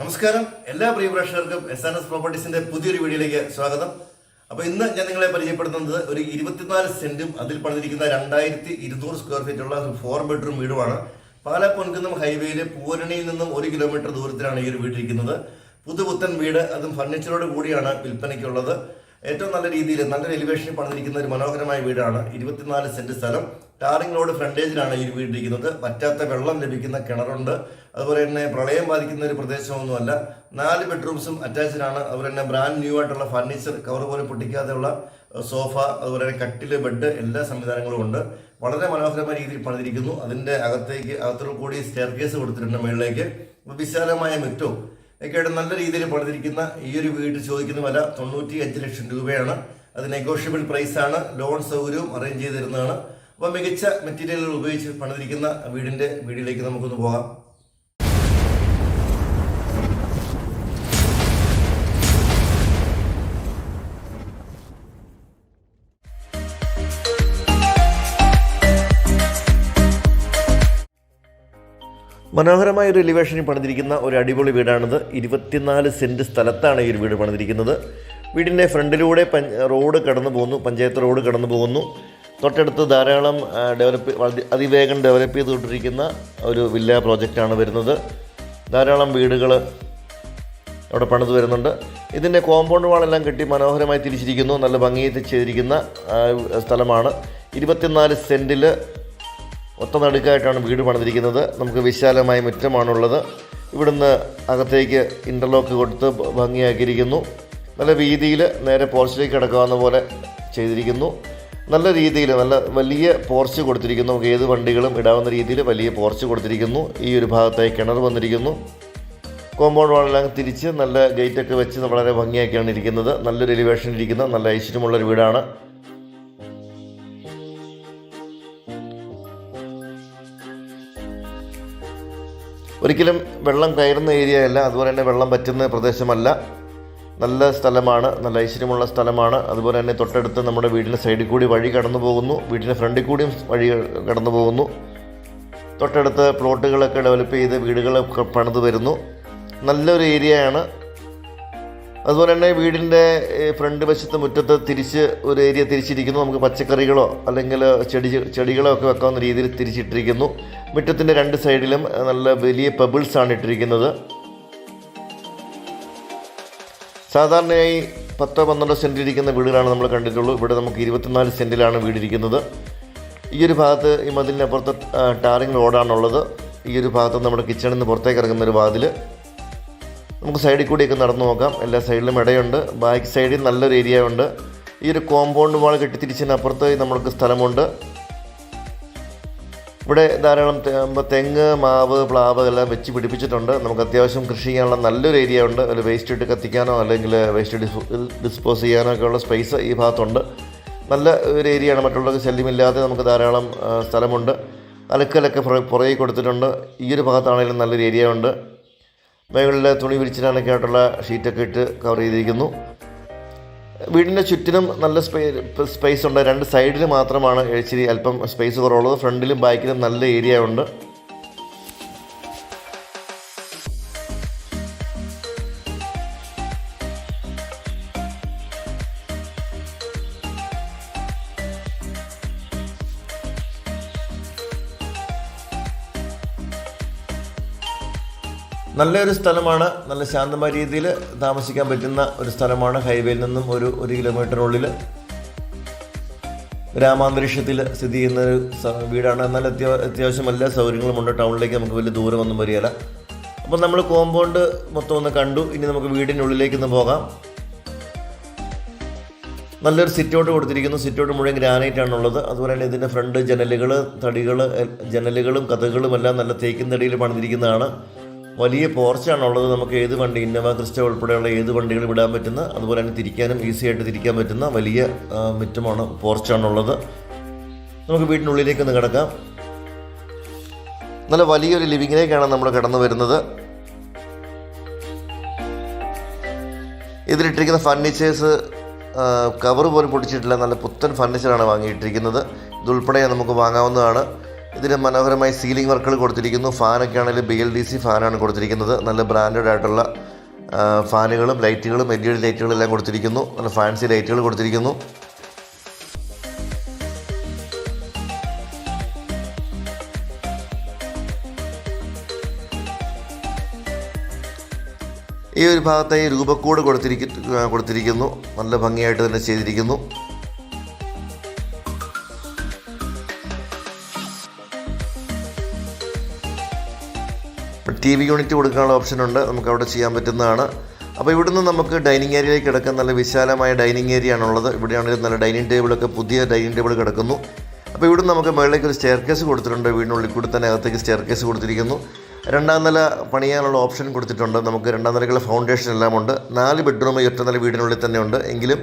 നമസ്കാരം. എല്ലാ പ്രിയ പ്രേക്ഷകർക്കും എസ് ആൻ എസ് പ്രോപ്പർട്ടീസിന്റെ പുതിയൊരു വീഡിയോയിലേക്ക് സ്വാഗതം. അപ്പൊ ഇന്ന് ഞാൻ നിങ്ങളെ പരിചയപ്പെടുത്തുന്നത് ഒരു ഇരുപത്തിനാല് സെന്റും അതിൽ പണിതിരിക്കുന്ന രണ്ടായിരത്തി ഇരുന്നൂറ് സ്ക്വയർ ഫീറ്റ് ഉള്ള ഫോർ ബെഡ്റൂം വീടുമാണ്. പാലാ പൊൻകുന്നം ഹൈവേയിലെ പൂരണിയിൽ നിന്നും ഒരു കിലോമീറ്റർ ദൂരത്തിലാണ് ഈ ഒരു വീട്ടിരിക്കുന്നത് പുതുപുത്തൻ വീട് അതും ഫർണിച്ചറോട് കൂടിയാണ് വിൽപ്പനയ്ക്കുള്ളത്. ഏറ്റവും നല്ല രീതിയിൽ നല്ല എലിവേഷനിൽ പണിതിരിക്കുന്ന ഒരു മനോഹരമായ വീടാണ്. ഇരുപത്തിനാല് സെന്റ് സ്ഥലം. ടാറിംഗ് റോഡ് ഫ്രണ്ടേജിലാണ് ഈ വീടിരിക്കുന്നത് പറ്റാത്ത വെള്ളം ലഭിക്കുന്ന കിണറുണ്ട്. അതുപോലെ തന്നെ പ്രളയം ബാധിക്കുന്ന ഒരു പ്രദേശമൊന്നുമല്ല. നാല് ബെഡ്റൂംസും അറ്റാച്ച്ഡ് ആണ് അതുപോലെ തന്നെ ബ്രാൻഡ് ന്യൂ ആയിട്ടുള്ള ഫർണിച്ചർ കവർ പോലും പൊട്ടിക്കാതെയുള്ള സോഫ അതുപോലെ തന്നെ കട്ടിൽ ബെഡ് എല്ലാ സംവിധാനങ്ങളും ഉണ്ട്. വളരെ മനോഹരമായ രീതിയിൽ പണിതിരിക്കുന്നു. അതിന്റെ അകത്തേക്ക് അകത്തോടു കൂടി സ്റ്റെയർ കേസ് കൊടുത്തിട്ടുണ്ട് മുകളിലേക്ക് വിശാലമായ മുറ്റവും ഒക്കെയായിട്ട് നല്ല രീതിയിൽ പണിതിരിക്കുന്ന ഈ ഒരു വീട് ചോദിക്കുന്ന വില തൊണ്ണൂറ്റി ലക്ഷം രൂപയാണ്. അത് നെഗോഷ്യബിൾ പ്രൈസാണ് ലോൺ സൗകര്യവും അറേഞ്ച് ചെയ്ത് തരുന്നതാണ് അപ്പോൾ മികച്ച മെറ്റീരിയലുകൾ ഉപയോഗിച്ച് പണിതിരിക്കുന്ന വീടിന്റെ വീടിലേക്ക് നമുക്കൊന്ന് പോകാം. മനോഹരമായ ഒരു എലിവേഷനിൽ പണിതിരിക്കുന്ന ഒരു അടിപൊളി വീടാണിത്. ഇരുപത്തിനാല് സെന്റ് സ്ഥലത്താണ് ഈ ഒരു വീട് പണിതിരിക്കുന്നത്. വീടിന്റെ ഫ്രണ്ടിലൂടെ റോഡ് കടന്നു പോകുന്നു പഞ്ചായത്ത് റോഡ് കടന്നു പോകുന്നു തൊട്ടടുത്ത് ധാരാളം ഡെവലപ്പ് അതിവേഗം ഡെവലപ്പ് ചെയ്തുകൊണ്ടിരിക്കുന്ന ഒരു വില്ല പ്രോജക്റ്റാണ് വരുന്നത്. ധാരാളം വീടുകൾ അവിടെ പണിത് വരുന്നുണ്ട്. ഇതിന്റെ കോമ്പൗണ്ട് വാളെല്ലാം കെട്ടി മനോഹരമായി തിരിച്ചിരിക്കുന്നു. നല്ല ഭംഗിയിൽ ചെയ്തിരിക്കുന്ന സ്ഥലമാണ്. ഇരുപത്തിനാല് സെന്റിൽ ഒത്ത നടുക്കായിട്ടാണ് വീട് പണിതിരിക്കുന്നത്. നമുക്ക് വിശാലമായ മുറ്റമാണുള്ളത്. ഇവിടുന്ന് അകത്തേക്ക് ഇന്റർലോക്ക് കൊടുത്ത് ഭംഗിയാക്കിയിരിക്കുന്നു. നല്ല വീതിയിൽ നേരെ പോർച്ചിലേക്ക് കിടക്കാവുന്ന പോലെ ചെയ്തിരിക്കുന്നു. നല്ല രീതിയിൽ നല്ല വലിയ പോർച്ച് കൊടുത്തിരിക്കുന്നു. നമുക്ക് ഏത് വണ്ടികളും ഇടാവുന്ന രീതിയിൽ വലിയ പോർച്ച് കൊടുത്തിരിക്കുന്നു. ഈ ഒരു ഭാഗത്തായി കിണർ വന്നിരിക്കുന്നു. കോമ്പൗണ്ട് വാളെല്ലാം തിരിച്ച് നല്ല ഗേറ്റൊക്കെ വെച്ച് വളരെ ഭംഗിയാക്കിയാണ് ഇരിക്കുന്നത്. നല്ലൊരു എലിവേഷൻ ഇരിക്കുന്ന. നല്ല ഐശ്വര്യമുള്ളൊരു വീടാണ്. ഒരിക്കലും വെള്ളം കയറുന്ന ഏരിയ അല്ല. അതുപോലെ തന്നെ വെള്ളം പറ്റുന്ന പ്രദേശമല്ല. നല്ല സ്ഥലമാണ് നല്ല ഐശ്വര്യമുള്ള സ്ഥലമാണ്. അതുപോലെ തന്നെ തൊട്ടടുത്ത് നമ്മുടെ വീടിന്റെ സൈഡിൽ കൂടി വഴി കടന്നു പോകുന്നു. വീടിന്റെ ഫ്രണ്ടിൽ കൂടിയും വഴി കടന്നു പോകുന്നു. തൊട്ടടുത്ത് പ്ലോട്ടുകളൊക്കെ ഡെവലപ്പ് ചെയ്ത് വീടുകളൊക്കെ പണിത് വരുന്നു. നല്ലൊരു ഏരിയയാണ്. അതുപോലെ തന്നെ വീടിന്റെ ഫ്രണ്ട് വശത്ത് മുറ്റത്ത് തിരിച്ച് ഒരു ഏരിയ തിരിച്ചിരിക്കുന്നു. നമുക്ക് പച്ചക്കറികളോ അല്ലെങ്കിൽ ചെടി ചെടികളോ ഒക്കെ വെക്കാവുന്ന രീതിയിൽ തിരിച്ചിട്ടിരിക്കുന്നു. മുറ്റത്തിന്റെ രണ്ട് സൈഡിലും നല്ല വലിയ പെബിൾസാണ് ഇട്ടിരിക്കുന്നത്. സാധാരണയായി പത്തോ പന്ത്രണ്ടോ സെന്റ് ഇരിക്കുന്ന വീടുകളാണ് നമ്മൾ കണ്ടിട്ടുള്ളൂ. ഇവിടെ നമുക്ക് ഇരുപത്തിനാല് സെന്റിലാണ് വീടിരിക്കുന്നത്. ഈ ഒരു ഭാഗത്ത് ഈ മതിലിനപ്പുറത്ത് ടാറിങ് റോഡാണുള്ളത്. ഈ ഒരു ഭാഗത്ത് നമ്മുടെ കിച്ചണിൽ നിന്ന് പുറത്തേക്ക് ഇറങ്ങുന്ന ഒരു വാതിൽ നമുക്ക് സൈഡിൽ കൂടിയൊക്കെ നടന്നു നോക്കാം. എല്ലാ സൈഡിലും ഇടയുണ്ട്. ബാക്ക് സൈഡിൽ നല്ലൊരു ഏരിയ ഉണ്ട്. ഈ ഒരു കോമ്പൗണ്ട് വാൾ കെട്ടിത്തിരിച്ചതിനപ്പുറത്ത് നമ്മൾക്ക് സ്ഥലമുണ്ട്. ഇവിടെ ധാരാളം തെങ്ങ് മാവ് പ്ലാവ് എല്ലാം വെച്ച് പിടിപ്പിച്ചിട്ടുണ്ട്. നമുക്ക് അത്യാവശ്യം കൃഷി ചെയ്യാനുള്ള നല്ലൊരു ഏരിയ ഉണ്ട്. ഒരു വേസ്റ്റ് ഇട്ട് കത്തിക്കാനോ അല്ലെങ്കിൽ വേസ്റ്റ് ഡിസ്പോസ് ചെയ്യാനോ ഒക്കെ ഉള്ള സ്പേസ് ഈ ഭാഗത്തുണ്ട്. നല്ല ഒരു ഏരിയയാണ് മറ്റുള്ളവർക്ക് ശല്യമില്ലാതെ നമുക്ക് ധാരാളം സ്ഥലമുണ്ട്. അലക്കലൊക്കെ പുറ- പുറകെ കൊടുത്തിട്ടുണ്ട്. ഈ ഒരു ഭാഗത്താണെങ്കിലും നല്ലൊരു ഏരിയ ഉണ്ട്. മേകളിൽ തുണി വിരിച്ചിടാനൊക്കെ ആയിട്ടുള്ള ഷീറ്റൊക്കെ ഇട്ട് കവർ ചെയ്തിരിക്കുന്നു. വീടിന്റെ ചുറ്റിനും നല്ല സ്പേ സ്പേസ് ഉണ്ട്. രണ്ട് സൈഡിൽ മാത്രമാണ് ഇച്ചിരി അല്പം സ്പേസ് കുറവുള്ളത്. ഫ്രണ്ടിലും ബാക്കിലും നല്ല ഏരിയ ഉണ്ട്. നല്ലൊരു സ്ഥലമാണ്. നല്ല ശാന്തമായ രീതിയിൽ താമസിക്കാൻ പറ്റുന്ന ഒരു സ്ഥലമാണ് ഹൈവേയിൽ നിന്നും ഒരു ഒരു കിലോമീറ്ററിനുള്ളിൽ. ഗ്രാമാന്തരീക്ഷത്തിൽ സ്ഥിതി ചെയ്യുന്ന ഒരു വീടാണ്. എന്നാൽ അത്യാ അത്യാവശ്യം എല്ലാ സൗകര്യങ്ങളും ഉണ്ട് ടൗണിലേക്ക് നമുക്ക് വലിയ ദൂരമൊന്നും വരികയില്ല. അപ്പോൾ നമ്മൾ കോമ്പൗണ്ട് മൊത്തം ഒന്ന് കണ്ടു. ഇനി നമുക്ക് വീടിന്റെ ഉള്ളിലേക്ക് ഒന്ന് പോകാം. നല്ലൊരു സിറ്റൗട്ട് കൊടുത്തിരിക്കുന്നു. സിറ്റൗട്ട് മുഴുവൻ ഗ്രാനൈറ്റ് ആണുള്ളത്. അതുപോലെ തന്നെ ഇതിന്റെ ഫ്രണ്ട് ജനലുകൾ തടികൾ ജനലുകളും കഥകളും എല്ലാം നല്ല തേക്കിൻ തടിയിൽ പണിതിരിക്കുന്നതാണ്. വലിയ പോർച്ചാണുള്ളത് നമുക്ക് ഏത് വണ്ടി ഇന്നോവ ക്രിസ്റ്റ ഉൾപ്പെടെയുള്ള ഏത് വണ്ടികൾ വിടാൻ പറ്റുന്ന അതുപോലെ തന്നെ തിരിക്കാനും ഈസി ആയിട്ട് തിരിക്കാൻ പറ്റുന്ന വലിയ മുറ്റമാണ് പോർച്ചാണുള്ളത്. നമുക്ക് വീടിനുള്ളിലേക്ക് ഒന്ന് കിടക്കാം. നല്ല വലിയൊരു ലിവിങ്ങിലേക്കാണ് നമ്മൾ കടന്നു വരുന്നത്. ഇതിലിട്ടിരിക്കുന്ന ഫർണിച്ചേഴ്സ് കവർ പോലും പൊടിച്ചിട്ടില്ല നല്ല പുത്തൻ ഫർണിച്ചറാണ് വാങ്ങിയിട്ടിരിക്കുന്നത്. ഇതുൾപ്പെടെ നമുക്ക് വാങ്ങാവുന്നതാണ്. ഇതിന് മനോഹരമായി സീലിംഗ് വർക്കുകൾ കൊടുത്തിരിക്കുന്നു. ഫാനൊക്കെ ആണെങ്കിൽ ബി എൽ ഡി സി ഫാനാണ് കൊടുത്തിരിക്കുന്നത്. നല്ല ബ്രാൻഡഡ് ആയിട്ടുള്ള ഫാനുകളും ലൈറ്റുകളും എൽ ഇ ഡി ലൈറ്റുകളും എല്ലാം കൊടുത്തിരിക്കുന്നു. നല്ല ഫാൻസി ലൈറ്റുകൾ കൊടുത്തിരിക്കുന്നു. ഈ ഒരു ഭാഗത്തായി രൂപക്കോട് കൊടുത്തിരിക്ക കൊടുത്തിരിക്കുന്നു. നല്ല ഭംഗിയായിട്ട് തന്നെ ചെയ്തിരിക്കുന്നു. ടി വി യൂണിറ്റ് കൊടുക്കാനുള്ള ഓപ്ഷൻ ഉണ്ട് നമുക്ക് അവിടെ ചെയ്യാൻ പറ്റുന്നതാണ്. അപ്പോൾ ഇവിടുന്ന് നമുക്ക് ഡൈനിങ് ഏരിയയിലേക്ക് കിടക്കാൻ നല്ല വിശാലമായ ഡൈനിങ് ഏരിയ ആണുള്ളത്. ഇവിടെയാണെങ്കിൽ നല്ല ഡൈനിങ് ടേബിളൊക്കെ പുതിയ ഡൈനിങ് ടേബിൾ കിടക്കുന്നു. അപ്പോൾ ഇവിടുന്ന് നമുക്ക് മുകളിലേക്ക് ഒരു സ്റ്റെയർ കേസ് കൊടുത്തിട്ടുണ്ട്. വീടിനുള്ളിൽ കൂടി തന്നെ അകത്തേക്ക് സ്റ്റെയർ കേസ് കൊടുത്തിരിക്കുന്നു. രണ്ടാം നില പണിയാനുള്ള ഓപ്ഷൻ കൊടുത്തിട്ടുണ്ട്. നമുക്ക് രണ്ടാം നിലയ്ക്കുള്ള ഫൗണ്ടേഷൻ എല്ലാം ഉണ്ട്. നാല് ബെഡ്റൂം ഒറ്റ നില വീടിനുള്ളിൽ തന്നെ ഉണ്ട്. എങ്കിലും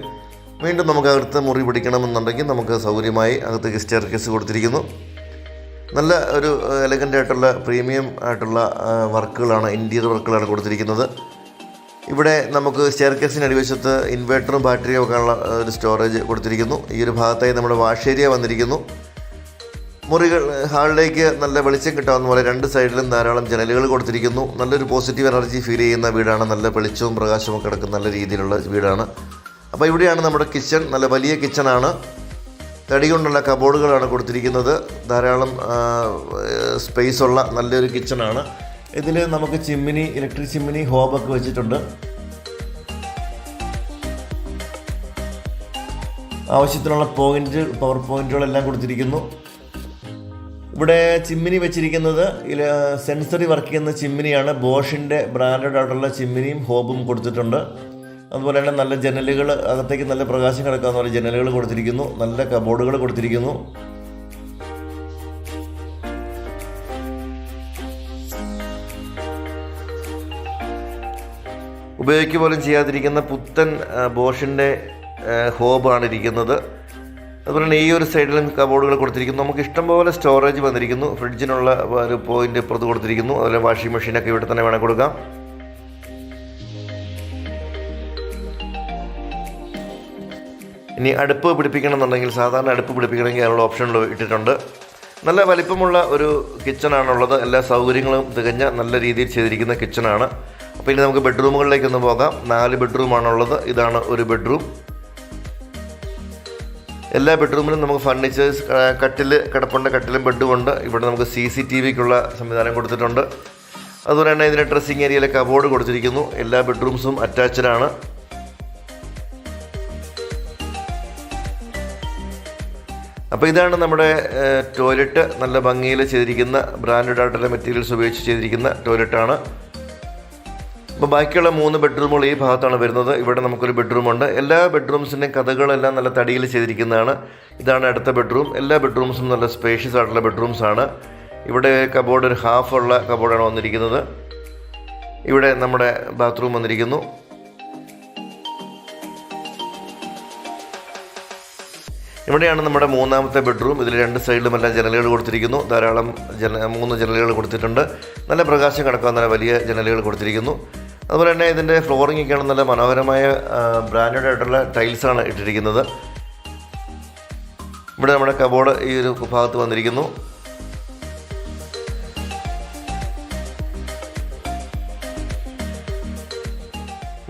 വീണ്ടും നമുക്ക് അകത്ത് മുറി പിടിക്കണമെന്നുണ്ടെങ്കിൽ നമുക്ക് സൗകര്യമായി അകത്തേക്ക് സ്റ്റെയർ കേസ് കൊടുത്തിരിക്കുന്നു. നല്ല ഒരു എലഗന്റ് ആയിട്ടുള്ള പ്രീമിയം ആയിട്ടുള്ള വർക്കുകളാണ് ഇന്റീരിയർ വർക്കുകളാണ് കൊടുത്തിരിക്കുന്നത്. ഇവിടെ നമുക്ക് സ്റ്റെയർ കേസിന് അടിവശത്ത് ഇൻവേർട്ടറും ബാറ്ററിയും ഒക്കെ ഉള്ള ഒരു സ്റ്റോറേജ് കൊടുത്തിരിക്കുന്നു. ഈ ഒരു ഭാഗത്തായി നമ്മുടെ വാഷ് ഏരിയ വന്നിരിക്കുന്നു. മുറികൾ ഹാളിലേക്ക് നല്ല വെളിച്ചം കിട്ടാവുന്ന പോലെ രണ്ട് സൈഡിലും ധാരാളം ജനലുകൾ കൊടുത്തിരിക്കുന്നു. നല്ലൊരു പോസിറ്റീവ് എനർജി ഫീൽ ചെയ്യുന്ന വീടാണ്. നല്ല വെളിച്ചവും പ്രകാശവും കിടക്കുന്ന നല്ല രീതിയിലുള്ള വീടാണ്. അപ്പോൾ ഇവിടെയാണ് നമ്മുടെ കിച്ചൺ നല്ല വലിയ കിച്ചണാണ് തടി കൊണ്ടുള്ള കബോർഡുകളാണ് കൊടുത്തിരിക്കുന്നത്. ധാരാളം സ്പേസ് ഉള്ള നല്ലൊരു കിച്ചണാണ്. ഇതിൽ നമുക്ക് ചിമ്മിനി ഇലക്ട്രിക് ചിമ്മിനി ഹോബൊക്കെ വെച്ചിട്ടുണ്ട്. ആവശ്യത്തിനുള്ള പോയിന്റ് പവർ പോയിന്റുകളെല്ലാം കൊടുത്തിരിക്കുന്നു. ഇവിടെ ചിമ്മിനി വെച്ചിരിക്കുന്നത് സെൻസറി വർക്ക് ചെയ്യുന്ന ചിമ്മിനിയാണ്. ബോഷിന്റെ ബ്രാൻഡഡ് ആയിട്ടുള്ള ചിമ്മിനിയും ഹോബും കൊടുത്തിട്ടുണ്ട്. അതുപോലെ തന്നെ നല്ല ജനലുകൾ അകത്തേക്ക് നല്ല പ്രകാശം കിടക്കാവുന്ന പോലെ ജനലുകൾ കൊടുത്തിരിക്കുന്നു. നല്ല കബോർഡുകൾ കൊടുത്തിരിക്കുന്നു. ഉപയോഗിക്കുക പോലും ചെയ്യാതിരിക്കുന്ന പുത്തൻ ബോഷിന്റെ ഹോബാണ് ഇരിക്കുന്നത്. അതുപോലെ തന്നെ ഈ ഒരു സൈഡിലും കബോർഡുകൾ കൊടുത്തിരിക്കുന്നു. നമുക്ക് ഇഷ്ടംപോലെ സ്റ്റോറേജ് വന്നിരിക്കുന്നു. ഫ്രിഡ്ജിനുള്ള ഒരു പോയിന്റ് പുറത്ത് കൊടുത്തിരിക്കുന്നു. അതുപോലെ വാഷിംഗ് മെഷീനൊക്കെ ഇവിടെ തന്നെ വേണം കൊടുക്കാം. ഇനി അടുപ്പ് പിടിപ്പിക്കണമെന്നുണ്ടെങ്കിൽ സാധാരണ അടുപ്പ് പിടിപ്പിക്കണമെങ്കിൽ അതിനുള്ള ഓപ്ഷനുകൾ ഇട്ടിട്ടുണ്ട്. നല്ല വലിപ്പമുള്ള ഒരു കിച്ചണാണുള്ളത് എല്ലാ സൗകര്യങ്ങളും തികഞ്ഞ നല്ല രീതിയിൽ ചെയ്തിരിക്കുന്ന കിച്ചണാണ് അപ്പോൾ ഇനി നമുക്ക് ബെഡ്റൂമുകളിലേക്ക് ഒന്ന് പോകാം. നാല് ബെഡ്റൂമാണുള്ളത് ഇതാണ് ഒരു ബെഡ്റൂം എല്ലാ ബെഡ്റൂമിലും നമുക്ക് ഫർണിച്ചേഴ്സ് കട്ടിൽ കിടപ്പുണ്ട്. കട്ടിലും ബെഡും ഉണ്ട്. ഇവിടെ നമുക്ക് സി സി ടി വിക്കുള്ള സംവിധാനം കൊടുത്തിട്ടുണ്ട്. അതുപോലെ തന്നെ ഇതിന് ഡ്രസ്സിങ് ഏരിയയിലെ കബോർഡ് കൊടുത്തിരിക്കുന്നു. എല്ലാ ബെഡ്റൂംസും അറ്റാച്ച്ഡ് ആണ്. അപ്പോൾ ഇതാണ് നമ്മുടെ ടോയ്ലറ്റ്. നല്ല ഭംഗിയിൽ ചെയ്തിരിക്കുന്ന ബ്രാൻഡഡ് ആയിട്ടുള്ള മെറ്റീരിയൽസ് ഉപയോഗിച്ച് ചെയ്തിരിക്കുന്ന ടോയ്ലറ്റാണ്. അപ്പോൾ ബാക്കിയുള്ള മൂന്ന് ബെഡ്റൂമുകൾ ഈ ഭാഗത്താണ് വരുന്നത്. ഇവിടെ നമുക്കൊരു ബെഡ്റൂമുണ്ട് എല്ലാ ബെഡ്റൂംസിന്റെയും കഥകളെല്ലാം നല്ല തടിയിൽ ചെയ്തിരിക്കുന്നതാണ്. ഇതാണ് അടുത്ത ബെഡ്റൂം. എല്ലാ ബെഡ്റൂംസും നല്ല സ്പേഷ്യസ് ആയിട്ടുള്ള ബെഡ്റൂംസ് ആണ്. ഇവിടെ കബോർഡ് ഒരു ഹാഫ് ഉള്ള കബോർഡാണ് വന്നിരിക്കുന്നത്. ഇവിടെ നമ്മുടെ ബാത്റൂം വന്നിരിക്കുന്നു. ഇവിടെയാണ് നമ്മുടെ മൂന്നാമത്തെ ബെഡ്റൂം. ഇതിൽ രണ്ട് സൈഡിലും എല്ലാം ജനലുകൾ കൊടുത്തിരിക്കുന്നു. ധാരാളം ജന മൂന്ന് ജനലുകൾ കൊടുത്തിട്ടുണ്ട്. നല്ല പ്രകാശം കിടക്കാൻ നല്ല വലിയ ജനലുകൾ കൊടുത്തിരിക്കുന്നു. അതുപോലെ തന്നെ ഇതിന്റെ ഫ്ലോറിംഗ് ഒക്കെയാണ് നല്ല മനോഹരമായ ബ്രാൻഡഡ് ആയിട്ടുള്ള ടൈൽസാണ് ഇട്ടിരിക്കുന്നത്. ഇവിടെ നമ്മുടെ കബോർഡ് ഈ ഒരു ഭാഗത്ത് വന്നിരിക്കുന്നു.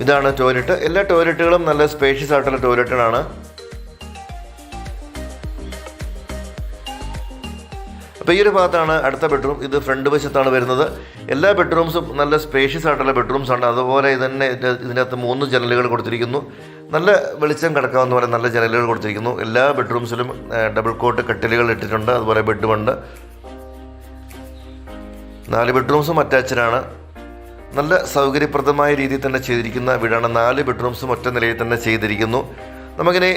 ഇതാണ് ടോയ്ലറ്റ് എല്ലാ ടോയ്ലറ്റുകളും നല്ല സ്പേഷ്യസ് ആയിട്ടുള്ള ടോയ്ലറ്റുകളാണ് അപ്പോൾ ഈ ഒരു ഭാഗത്താണ് അടുത്ത ബെഡ്റൂം ഇത് ഫ്രണ്ട് വശത്താണ് വരുന്നത്. എല്ലാ ബെഡ്റൂംസും നല്ല സ്പേഷ്യസ് ആയിട്ടുള്ള ബെഡ്റൂംസ് ആണ്. അതുപോലെ തന്നെ ഇതിനകത്ത് മൂന്ന് ജനലുകൾ കൊടുത്തിരിക്കുന്നു. നല്ല വെളിച്ചം കിടക്കാവുന്ന പോലെ നല്ല ജനലുകൾ കൊടുത്തിരിക്കുന്നു. എല്ലാ ബെഡ്റൂംസിലും ഡബിൾ കോട്ട് കട്ടിലുകൾ ഇട്ടിട്ടുണ്ട്. അതുപോലെ ബെഡുമുണ്ട് നാല് ബെഡ്റൂംസും അറ്റാച്ചഡാണ് നല്ല സൗകര്യപ്രദമായ രീതിയിൽ തന്നെ ചെയ്തിരിക്കുന്ന വീടാണ്. നാല് ബെഡ്റൂംസും ഒറ്റ നിലയിൽ തന്നെ ചെയ്തിരിക്കുന്നു. നമുക്കിനി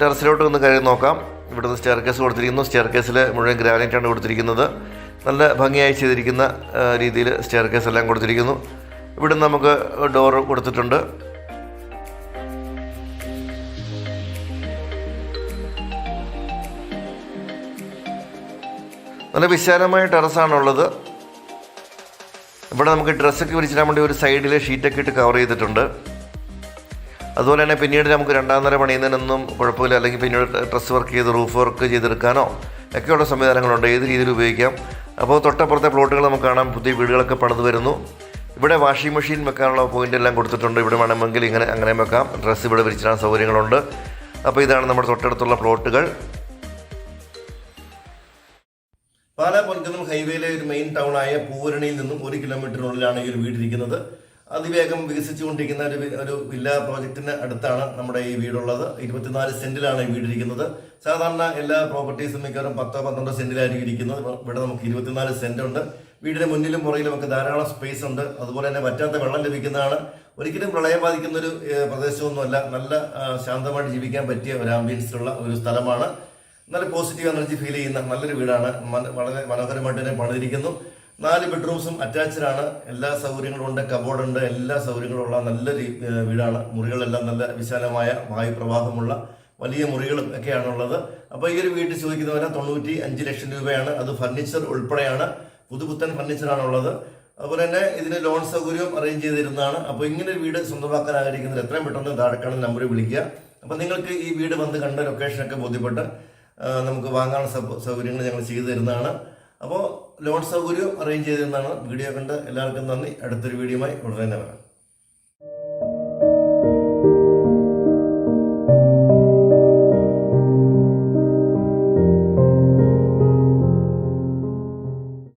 ടെറസിലോട്ട് ഒന്ന് കയറി നോക്കാം. ഇവിടുന്ന് സ്റ്റെയർ കേസ് കൊടുത്തിരിക്കുന്നു. സ്റ്റെയർ കേസിൽ മുഴുവൻ ഗ്രാനൈറ്റാണ് കൊടുത്തിരിക്കുന്നത്. നല്ല ഭംഗിയായി ചെയ്തിരിക്കുന്ന രീതിയിൽ സ്റ്റെയർ കേസ് എല്ലാം കൊടുത്തിരിക്കുന്നു. ഇവിടെ നമുക്ക് ഡോർ കൊടുത്തിട്ടുണ്ട്. നല്ല വിശാലമായ ടെറസാണുള്ളത് ഇവിടെ നമുക്ക് ഡ്രസ്സൊക്കെ വിരിച്ചിടാൻ വേണ്ടി ഒരു സൈഡിൽ ഷീറ്റൊക്കെ ഇട്ട് കവർ ചെയ്തിട്ടുണ്ട്. അതുപോലെ തന്നെ പിന്നീട് നമുക്ക് രണ്ടാം നില പണിയുന്നതിനൊന്നും കുഴപ്പമില്ല. അല്ലെങ്കിൽ പിന്നീട് ഡ്രസ്സ് വർക്ക് ചെയ്ത് റൂഫ് വർക്ക് ചെയ്തെടുക്കാനോ ഒക്കെയുള്ള സംവിധാനങ്ങളുണ്ട്. ഏത് രീതിയിൽ ഉപയോഗിക്കാം. അപ്പോൾ തൊട്ടപ്പുറത്തെ പ്ലോട്ടുകൾ നമുക്ക് കാണാം. പുതിയ വീടുകളൊക്കെ പണിത് വരുന്നു. ഇവിടെ വാഷിംഗ് മെഷീൻ വെക്കാനുള്ള പോയിന്റ് എല്ലാം കൊടുത്തിട്ടുണ്ട്. ഇവിടെ വേണമെങ്കിൽ ഇങ്ങനെ അങ്ങനെ വെക്കാം. ഡ്രസ്സ് ഇവിടെ വിരിച്ചിടാൻ സൗകര്യങ്ങളുണ്ട്. അപ്പോൾ ഇതാണ് നമ്മുടെ തൊട്ടടുത്തുള്ള പ്ലോട്ടുകൾ. പാലാ പൊൻകുന്നം ഹൈവേയിലെ ഒരു മെയിൻ ടൗണായ പൂവരണിയിൽ നിന്നും ഒരു കിലോമീറ്ററിനുള്ളിലാണ് ഈ ഒരു വീടിരിക്കുന്നത് അതിവേഗം വികസിച്ചുകൊണ്ടിരിക്കുന്ന ഒരു ഒരു വില്ല പ്രോജക്റ്റിന് അടുത്താണ് നമ്മുടെ ഈ വീടുള്ളത്. ഇരുപത്തിനാല് സെന്റിലാണ് ഈ വീടിരിക്കുന്നത്. സാധാരണ എല്ലാ പ്രോപ്പർട്ടീസും മിക്കവാറും പത്തോ പന്ത്രണ്ടോ സെന്റിലായിരിക്കും ഇരിക്കുന്നത്. ഇവിടെ നമുക്ക് ഇരുപത്തിനാല് സെന്റ് ഉണ്ട് വീടിന് മുന്നിലും പുറകിലും ഒക്കെ ധാരാളം സ്പേസ് ഉണ്ട്. അതുപോലെ തന്നെ പറ്റാത്ത വെള്ളം ലഭിക്കുന്നതാണ്. ഒരിക്കലും പ്രളയം ബാധിക്കുന്ന ഒരു പ്രദേശമൊന്നുമല്ല. നല്ല ശാന്തമായിട്ട് ജീവിക്കാൻ പറ്റിയ ഒരു ആംബിയൻസിലുള്ള ഒരു സ്ഥലമാണ്. നല്ല പോസിറ്റീവ് എനർജി ഫീൽ ചെയ്യുന്ന നല്ലൊരു വീടാണ്. വളരെ മനോഹരമായിട്ട് തന്നെ പണിതിരിക്കുന്നു. നാല് ബെഡ്റൂംസും അറ്റാച്ച്ഡ് ആണ് എല്ലാ സൗകര്യങ്ങളും ഉണ്ട് കബോർഡ് ഉണ്ട് എല്ലാ സൗകര്യങ്ങളും ഉള്ള നല്ല വീടാണ്. മുറികളെല്ലാം നല്ല വിശാലമായ വായുപ്രവാഹമുള്ള വലിയ മുറികളും ഒക്കെയാണുള്ളത്. അപ്പോൾ ഈ ഒരു വീട്ടിൽ ചോദിക്കുന്ന വില തൊണ്ണൂറ്റി അഞ്ച് ലക്ഷം രൂപയാണ്. അത് ഫർണിച്ചർ ഉൾപ്പെടെയാണ്. പുതുപുത്തൻ ഫർണിച്ചറാണ് ഉള്ളത് അതുപോലെ തന്നെ ഇതിന് ലോൺ സൗകര്യവും അറേഞ്ച് ചെയ്തിരുന്നതാണ്. അപ്പോൾ ഇങ്ങനെ ഒരു വീട് സ്വന്തമാക്കാൻ ആഗ്രഹിക്കുന്നവർ എത്രയും പെട്ടെന്ന് താഴെക്കാണ് നമ്പർ വിളിക്കുക. അപ്പോൾ നിങ്ങൾക്ക് ഈ വീട് വന്ന് കണ്ട ലൊക്കേഷനൊക്കെ ബോധ്യപ്പെട്ട് നമുക്ക് വാങ്ങാനുള്ള സൗകര്യങ്ങൾ ഞങ്ങൾ ചെയ്തു തരുന്നതാണ്. അപ്പോൾ ലോൺ സൗകര്യം അറേഞ്ച് ചെയ്തതെന്നാണ് വീഡിയോ കണ്ട എല്ലാവർക്കും നന്ദി. അടുത്തൊരു വീഡിയോയുമായി ഉടനെ വരാം.